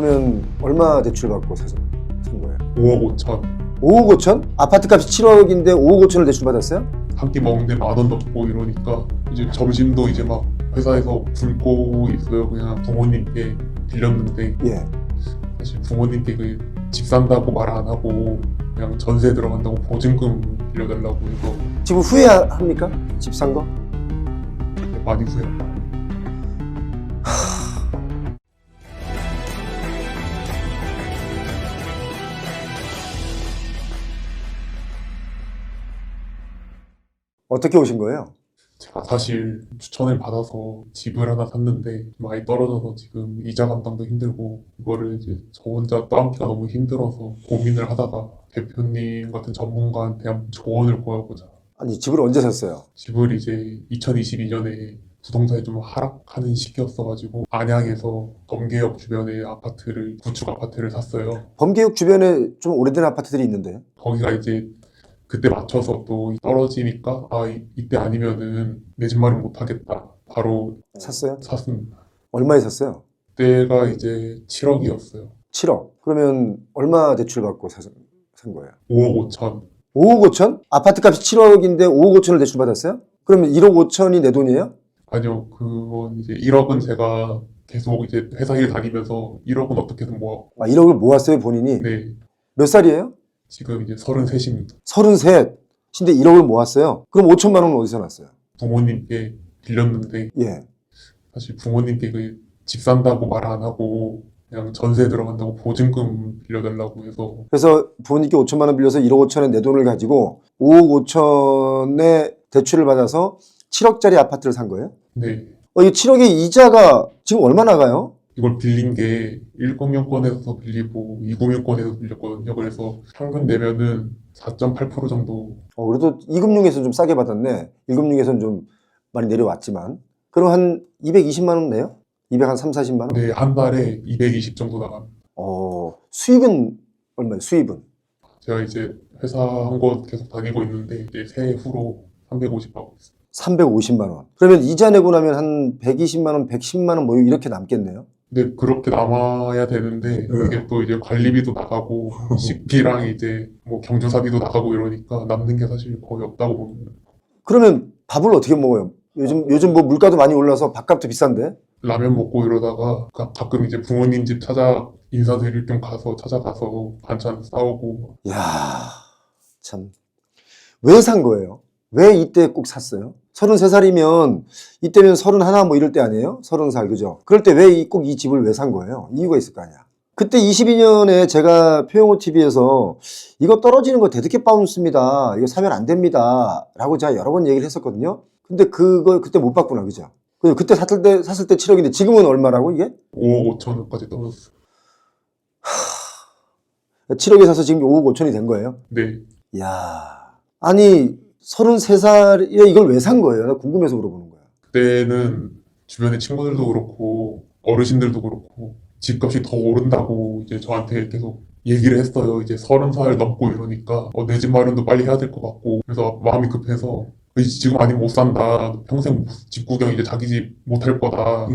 그러면 얼마 대출 받고 사서 산 거예요? 5억 5천 5억 5천? 아파트 값이 7억인데 5억 5천을 대출 받았어요? 한 끼 먹는데 만 원 넘고 이러니까 이제 점심도 이제 막 회사에서 굶고 있어요. 그냥 부모님께 빌렸는데 예. 사실 부모님께 그 집 산다고 말 안 하고 그냥 전세 들어간다고 보증금 빌려달라고 해서 지금 후회합니까? 집 산 거? 많이 후회합니다. 어떻게 오신 거예요? 제가 사실 추천을 받아서 집을 하나 샀는데 많이 떨어져서 지금 이자 감당도 힘들고 이거를 이제 저 혼자 떠안기가 너무 힘들어서 고민을 하다가 대표님 같은 전문가한테 한번 조언을 구하고자 아니 집을 언제 샀어요? 집을 이제 2022년에 부동산이 좀 하락하는 시기였어가지고 안양에서 검계역 주변에 아파트를 구축 아파트를 샀어요. 범계역 주변에 좀 오래된 아파트들이 있는데 거기가 이제 그때 맞춰서 또 떨어지니까 아 이- 이때 아니면은 내 집 마련 못하겠다. 바로 샀어요? 샀습니다. 얼마에 샀어요? 그때가 이제 7억이었어요. 7억. 그러면 얼마 대출 받고 사, 산 거예요? 5억 5천. 5억 5천? 아파트 값이 7억인데 5억 5천을 대출 받았어요? 그러면 1억 5천이 내 돈이에요? 아니요, 그건 이제 1억은 제가 계속 이제 회사 일 다니면서 1억은 어떻게든 모아. 아, 1억을 모았어요 본인이? 네, 몇 살이에요? 지금 이제 33입니다. 33. 근데 1억을 모았어요. 그럼 5천만 원은 어디서 났어요? 부모님께 빌렸는데 예. 사실 부모님께 그 집 산다고 말 안 하고 그냥 전세 들어간다고 보증금 빌려달라고 해서 그래서 부모님께 5천만 원 빌려서 1억 5천에 내 돈을 가지고 5억 5천에 대출을 받아서 7억짜리 아파트를 산 거예요? 네 어, 이 7억의 이자가 지금 얼마 나가요? 이걸 빌린 게 1금융권에서 빌리고 2금융권에서 빌렸거든요. 그래서 평균 내면은 4.8% 정도 어, 그래도 2금융에서 좀 싸게 받았네. 1금융에서는 좀 많이 내려왔지만. 그럼 한 220만 원 내요? 200 한 3, 40만 원? 네, 한 달에 220 정도 나갑니다. 어, 수익은 얼마예요? 수입은? 제가 이제 회사 한 곳 계속 다니고 있는데 이제 세후로 350 하고 있어요. 350만 원. 그러면 이자 내고 나면 한 120만 원, 110만 원뭐 이렇게 남겠네요? 근데 그렇게 남아야 되는데 그게 또 이제 관리비도 나가고 식비랑 이제 뭐 경조사비도 나가고 이러니까 남는 게 사실 거의 없다고 봅니다. 그러면 밥을 어떻게 먹어요? 요즘, 요즘 뭐 물가도 많이 올라서 밥값도 비싼데? 라면 먹고 이러다가 가- 가끔 이제 부모님 집 찾아 인사드릴 겸 가서 찾아가서 반찬 싸오고 이야, 참. 왜 산 거예요? 왜 이때 꼭 샀어요? 33살이면 이때면 31 뭐 이럴 때 아니에요? 30살, 그죠? 그럴 때 왜꼭이 집을 왜 산 거예요? 이유가 있을 거 아니야. 그때 22년에 제가 표영호 TV에서 이거 떨어지는 거 대득해 바운스입니다. 이거 사면 안 됩니다. 라고 제가 여러 번 얘기를 했었거든요. 근데 그거 그때 못 봤구나, 그죠? 그- 그때 샀을 때, 샀을 때 7억인데 지금은 얼마라고 이게? 5억 5천 원까지 떨어졌어요. 7억에 사서 지금 5억 5천이 된 거예요? 네. 야 아니 33살에 이걸 왜 산 거예요? 나 궁금해서 물어보는 거야. 그때는 주변에 친구들도 그렇고 어르신들도 그렇고 집값이 더 오른다고 이제 저한테 계속 얘기를 했어요. 이제 서른 살 넘고 이러니까 어, 내 집 마련도 빨리 해야 될 것 같고 그래서 마음이 급해서 이 지금 아니면 못 산다. 평생 집 구경 이제 자기 집 못 할 거다.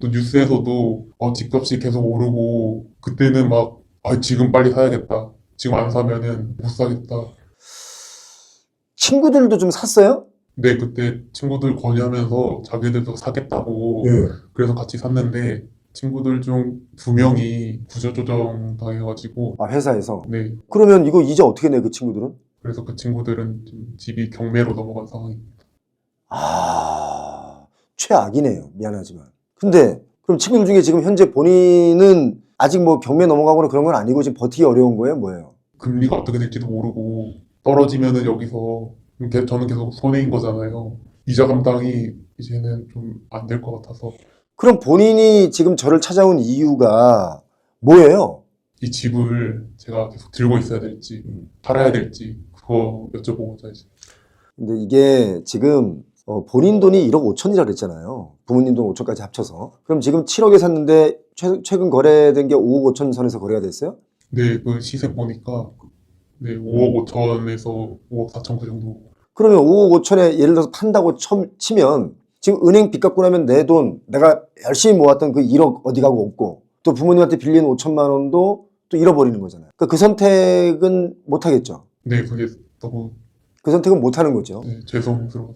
또 뉴스에서도 어, 집값이 계속 오르고 그때는 막 아, 지금 빨리 사야겠다. 지금 안 사면은 못 사겠다. 친구들도 좀 샀어요? 근데 그때 친구들 권유하면서 자기들도 사겠다고 그래서 같이 샀는데 친구들 중 두 명이 구조조정 당해가지고 아 회사에서. 네 그러면 이거 이자 어떻게 내 그 친구들은? 그래서 그 친구들은 지금 집이 경매로 넘어간 상황입니다. 아 최악이네요. 미안하지만. 근데 그럼 친구들 중에 지금 현재 본인은 아직 뭐 경매 넘어가거나 그런 건 아니고 지금 버티기 어려운 거예요? 뭐예요? 금리가 어떻게 될지도 모르고 떨어지면은 여기서 저는 계속 손해인 거잖아요. 이자 감당이 이제는 좀 안 될 것 같아서 그럼 본인이 지금 저를 찾아온 이유가 뭐예요? 이 집을 제가 계속 들고 있어야 될지 팔아야 될지 그거 여쭤보고자 이제 근데 이게 지금 어, 본인 돈이 1억 5천이라 그랬잖아요. 부모님 돈 5천까지 합쳐서. 그럼 지금 7억에 샀는데 최, 최근 거래된 게 5억 5천 선에서 거래가 됐어요? 네, 그 시세 보니까 네, 5억 5천에서 5억 4천 그 정도. 그러면 5억 5천에 예를 들어서 판다고 첨- 치면 지금 은행 빚 갚고 나면 내 돈, 내가 열심히 모았던 그 1억 어디 가고 없고 또 부모님한테 빌린 5천만 원도 또 잃어버리는 거잖아요. 그러니까 그 선택은 못 하겠죠. 네, 그게 너무 그 선택은 못 하는 거죠. 네, 죄송스러워서.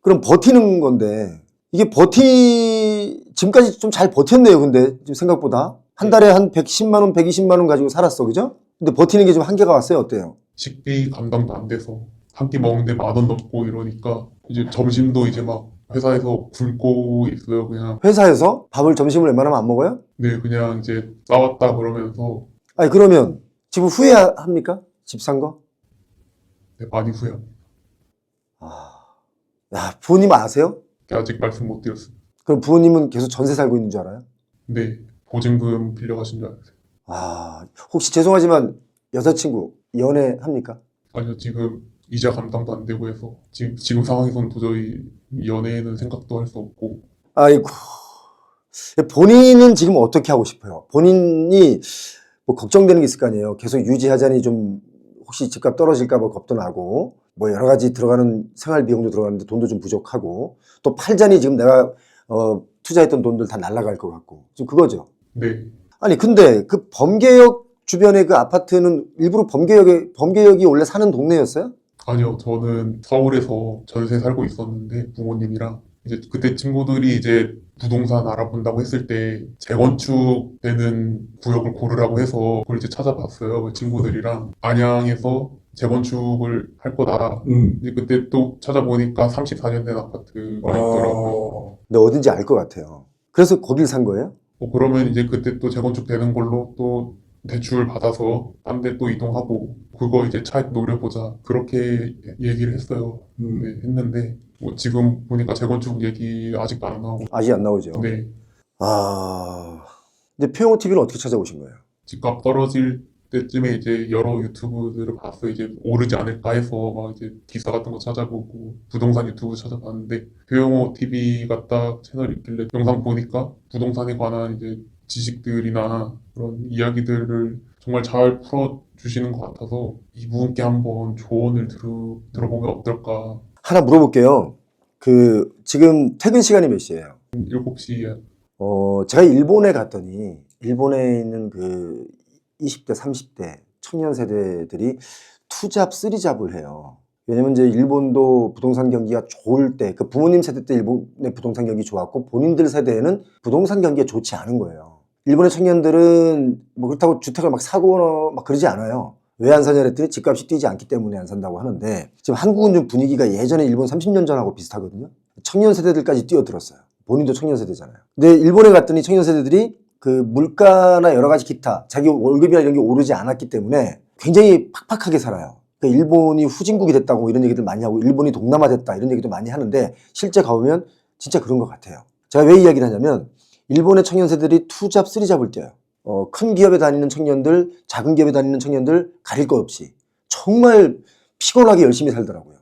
그럼 버티는 건데 이게 버티 지금까지 좀 잘 버텼네요. 근데 지금 생각보다 한 달에 한 110만 원, 120만 원 가지고 살았어, 그죠? 근데 버티는 게 좀 한계가 왔어요. 어때요? 식비 감당도 안 돼서 한 끼 먹는데 만원 넘고 이러니까 이제 점심도 이제 막 회사에서 굶고 있어요. 그냥 회사에서 밥을 점심을 웬만하면 안 먹어요? 네, 그냥 이제 싸웠다 그러면서 아니 그러면 집을 후회합니까? 집 산 거? 네, 많이 후회합니다. 아, 야 부모님 아세요? 아직 말씀 못 드렸습니다. 그럼 부모님은 계속 전세 살고 있는 줄 알아요? 네, 보증금 빌려가신 줄 알았어요. 아 혹시 죄송하지만 여자친구 연애합니까? 아니요, 지금 이자 감당도 안 되고 해서 지금, 지금 상황에서는 도저히 연애에는 생각도 할 수 없고 아이고 본인은 지금 어떻게 하고 싶어요? 본인이 뭐 걱정되는 게 있을 거 아니에요. 계속 유지하자니 좀 혹시 집값 떨어질까 봐 겁도 나고 뭐 여러 가지 들어가는 생활 비용도 들어가는데 돈도 좀 부족하고 또 팔자니 지금 내가 어, 투자했던 돈들 다 날아갈 것 같고 지금 그거죠. 네, 아니 근데 그 범계역 주변에 그 아파트는 일부러 범계역에 범계역이 원래 사는 동네였어요? 아니요, 저는 서울에서 전세 살고 있었는데 부모님이랑 이제 그때 친구들이 이제 부동산 알아본다고 했을 때 재건축되는 구역을 고르라고 해서 그걸 이제 찾아봤어요. 그 친구들이랑 안양에서 재건축을 할 거다. 음. 이제 그때 또 찾아보니까 34년 된 아파트가 있더라고요. 근데 어딘지 알 것 같아요. 그래서 거길 산 거예요? 뭐 그러면 이제 그때 또 재건축되는 걸로 또 대출 받아서 딴 데 또 이동하고 그거 이제 차익 노려보자 그렇게 얘기를 했어요. 음. 네, 했는데 뭐 지금 보니까 재건축 얘기 아직도 안 나오고 아직 안 나오죠. 네 아 근데 표영호 TV는 어떻게 찾아오신 거예요? 집값 떨어질 때쯤에 이제 여러 유튜브들을 봤어요. 이제 오르지 않을까 해서 막 이제 기사 같은 거 찾아보고 부동산 유튜브 찾아봤는데 표영호 TV 같다 채널 있길래 영상 보니까 부동산에 관한 이제 지식들이나 그런 이야기들을 정말 잘 풀어주시는 것 같아서 이분께 한번 조언을 들어, 들어보면 어떨까. 하나 물어볼게요. 그 지금 퇴근 시간이 몇 시예요? 7시에 어 제가 일본에 갔더니 일본에 있는 그 20대, 30대 청년 세대들이 투잡, 쓰리잡을 해요. 왜냐면 이제 일본도 부동산 경기가 좋을 때, 그 부모님 세대 때 일본의 부동산 경기 좋았고 본인들 세대에는 부동산 경기가 좋지 않은 거예요. 일본의 청년들은 뭐 그렇다고 주택을 막 사고 막 그러지 않아요. 왜 안 사냐 그랬더니 집값이 뛰지 않기 때문에 안 산다고 하는데 지금 한국은 좀 분위기가 예전에 일본 30년 전하고 비슷하거든요. 청년 세대들까지 뛰어들었어요. 본인도 청년 세대잖아요. 근데 일본에 갔더니 청년 세대들이 그 물가나 여러 가지 기타 자기 월급이나 이런 게 오르지 않았기 때문에 굉장히 팍팍하게 살아요. 그러니까 일본이 후진국이 됐다고 이런 얘기들 많이 하고 일본이 동남아 됐다 이런 얘기도 많이 하는데 실제 가보면 진짜 그런 것 같아요. 제가 왜 이야기를 하냐면 일본의 청년 세대들이 투잡, 쓰리잡을 뛰어요. 어, 큰 기업에 다니는 청년들, 작은 기업에 다니는 청년들 가릴 것 없이 정말 피곤하게 열심히 살더라고요.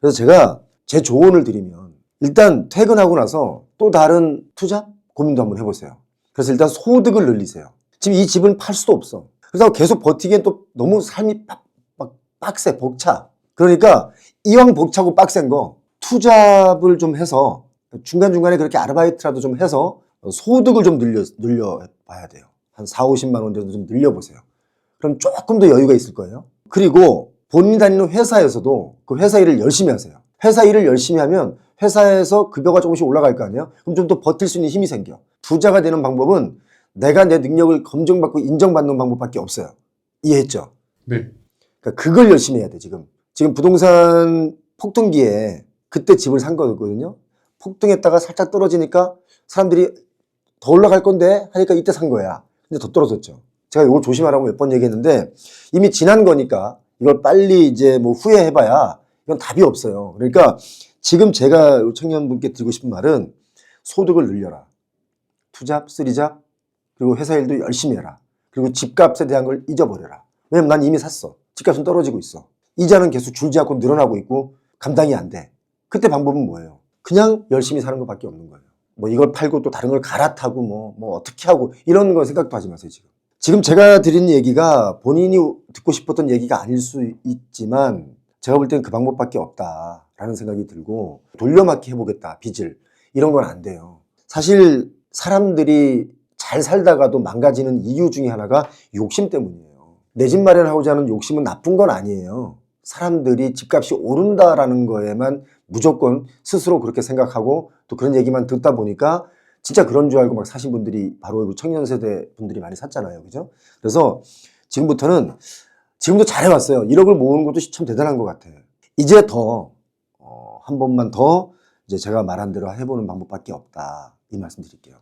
그래서 제가 제 조언을 드리면 일단 퇴근하고 나서 또 다른 투자 고민도 한번 해보세요. 그래서 일단 소득을 늘리세요. 지금 이 집은 팔 수도 없어. 그래서 계속 버티기엔 또 너무 삶이 빡, 막 빡세, 벅차. 그러니까 이왕 벅차고 빡센 거 투잡을 좀 해서 중간중간에 그렇게 아르바이트라도 좀 해서 소득을 좀 늘려, 늘려 봐야 돼요. 한 4, 50만 원 정도 좀 늘려보세요. 그럼 조금 더 여유가 있을 거예요. 그리고 본인이 다니는 회사에서도 그 회사 일을 열심히 하세요. 회사 일을 열심히 하면 회사에서 급여가 조금씩 올라갈 거 아니에요? 그럼 좀 더 버틸 수 있는 힘이 생겨. 부자가 되는 방법은 내가 내 능력을 검증받고 인정받는 방법밖에 없어요. 이해했죠? 네, 그러니까 그걸 열심히 해야 돼, 지금. 지금 부동산 폭등기에 그때 집을 산 거거든요. 폭등했다가 살짝 떨어지니까 사람들이 더 올라갈 건데 하니까 이때 산 거야. 근데 더 떨어졌죠. 제가 이거 조심하라고 몇 번 얘기했는데 이미 지난 거니까 이걸 빨리 이제 뭐 후회해봐야 이건 답이 없어요. 그러니까 지금 제가 청년분께 드리고 싶은 말은 소득을 늘려라. 투잡, 쓰리잡, 그리고 회사 일도 열심히 해라. 그리고 집값에 대한 걸 잊어버려라. 왜냐면 난 이미 샀어. 집값은 떨어지고 있어. 이자는 계속 줄지 않고 늘어나고 있고 감당이 안 돼. 그때 방법은 뭐예요? 그냥 열심히 사는 것밖에 없는 거예요. 뭐 이걸 팔고 또 다른 걸 갈아타고 뭐, 뭐 어떻게 하고 이런 거 생각도 하지 마세요, 지금. 지금 제가 드린 얘기가 본인이 듣고 싶었던 얘기가 아닐 수 있지만 제가 볼 때는 그 방법밖에 없다라는 생각이 들고 돌려막기 해보겠다, 빚을. 이런 건 안 돼요. 사실 사람들이 잘 살다가도 망가지는 이유 중에 하나가 욕심 때문이에요. 내 집 마련하고자 하는 욕심은 나쁜 건 아니에요. 사람들이 집값이 오른다라는 거에만 무조건 스스로 그렇게 생각하고 또 그런 얘기만 듣다 보니까 진짜 그런 줄 알고 막 사신 분들이 바로 그 청년 세대 분들이 많이 샀잖아요. 그죠? 그래서 지금부터는 지금도 잘해왔어요. 1억을 모으는 것도 참 대단한 것 같아요. 이제 더, 어, 한 번만 더 이제 제가 말한 대로 해보는 방법밖에 없다. 이 말씀 드릴게요.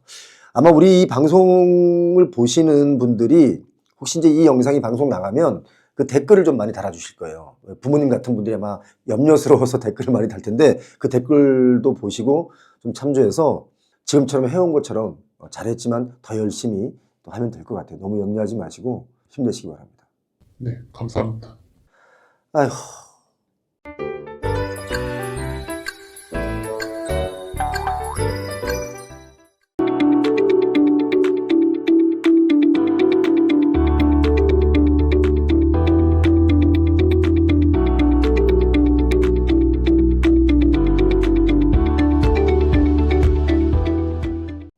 아마 우리 이 방송을 보시는 분들이 혹시 이제 이 영상이 방송 나가면 그 댓글을 좀 많이 달아주실 거예요. 부모님 같은 분들이 아마 염려스러워서 댓글을 많이 달 텐데 그 댓글도 보시고 좀 참조해서 지금처럼 해온 것처럼 어, 잘했지만 더 열심히 또 하면 될 것 같아요. 너무 염려하지 마시고 힘내시기 바랍니다. 네, 감사합니다. 아휴,